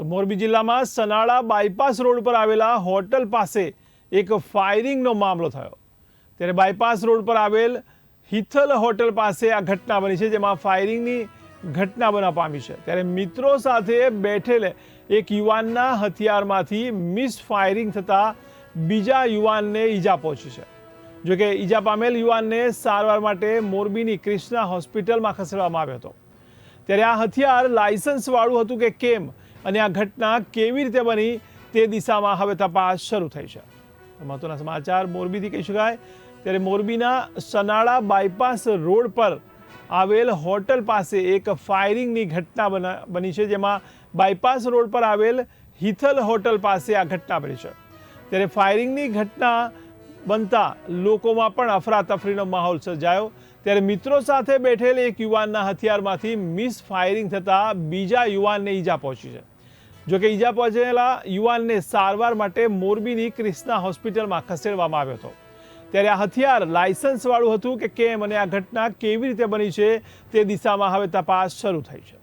તો મોરબી જિલ્લામાં Sanala bypass road પર આવેલા હોટલ પાસે એક ફાયરિંગનો મામલો થયો. ત્યારે બાયપાસ રોડ પર આવેલ હિથલ હોટલ પાસે આ ઘટના બની છે, જેમાં ફાયરિંગની ઘટના બના પામી છે. ત્યારે મિત્રો સાથે બેઠેલ એક યુવાનના હથિયારમાંથી મિસ ફાયરિંગ થતાં બીજા યુવાનને ઈજા પહોંચી છે. જોકે ઈજા પામેલ યુવાનને સારવાર માટે મોરબીની ક્રિષ્ના હોસ્પિટલમાં ખસેડવામાં આવ્યો હતો. ત્યારે આ હથિયાર લાયસન્સવાળું હતું કે કેમ? અને આ ઘટના કેવી રીતે બની તે દિશામાં હવે તપાસ શરૂ થઈ છે. મહત્વના સમાચાર, મોરબીથી કહી શકાય. ત્યારે મોરબીના સનાળા બાયપાસ રોડ પર આવેલ હોટલ પાસે એક ફાયરિંગની ઘટના બની છે, જેમાં બાયપાસ રોડ પર આવેલ હિથલ હોટલ પાસે આ ઘટના બની છે. ત્યારે ફાયરિંગની ઘટના બનતા લોકોમાં પણ અફરાતફરીનો માહોલ સર્જાયો. ત્યારે મિત્રો સાથે બેઠેલ એક યુવાનના હથિયારમાંથી મિસ ફાયરિંગ થતાં બીજા યુવાનને ઈજા પહોંચી છે. જોકે ઈજા પહોંચેલા યુવાનને સારવાર માટે મોરબીની ક્રિષ્ના હોસ્પિટલમાં ખસેડવામાં આવ્યો હતો. ત્યારે આ હથિયાર લાયસન્સવાળું હતું કે કેમ અને આ ઘટના કેવી રીતે બની છે તે દિશામાં હવે તપાસ શરૂ થઈ છે.